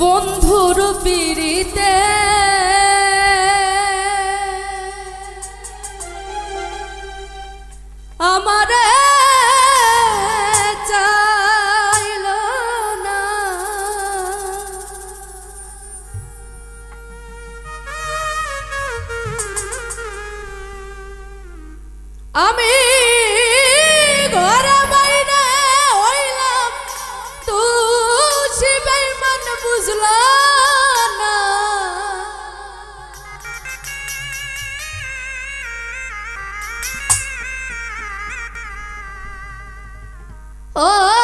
বন্ধুর পিড়িতে আমারে না। আমি Oh. oh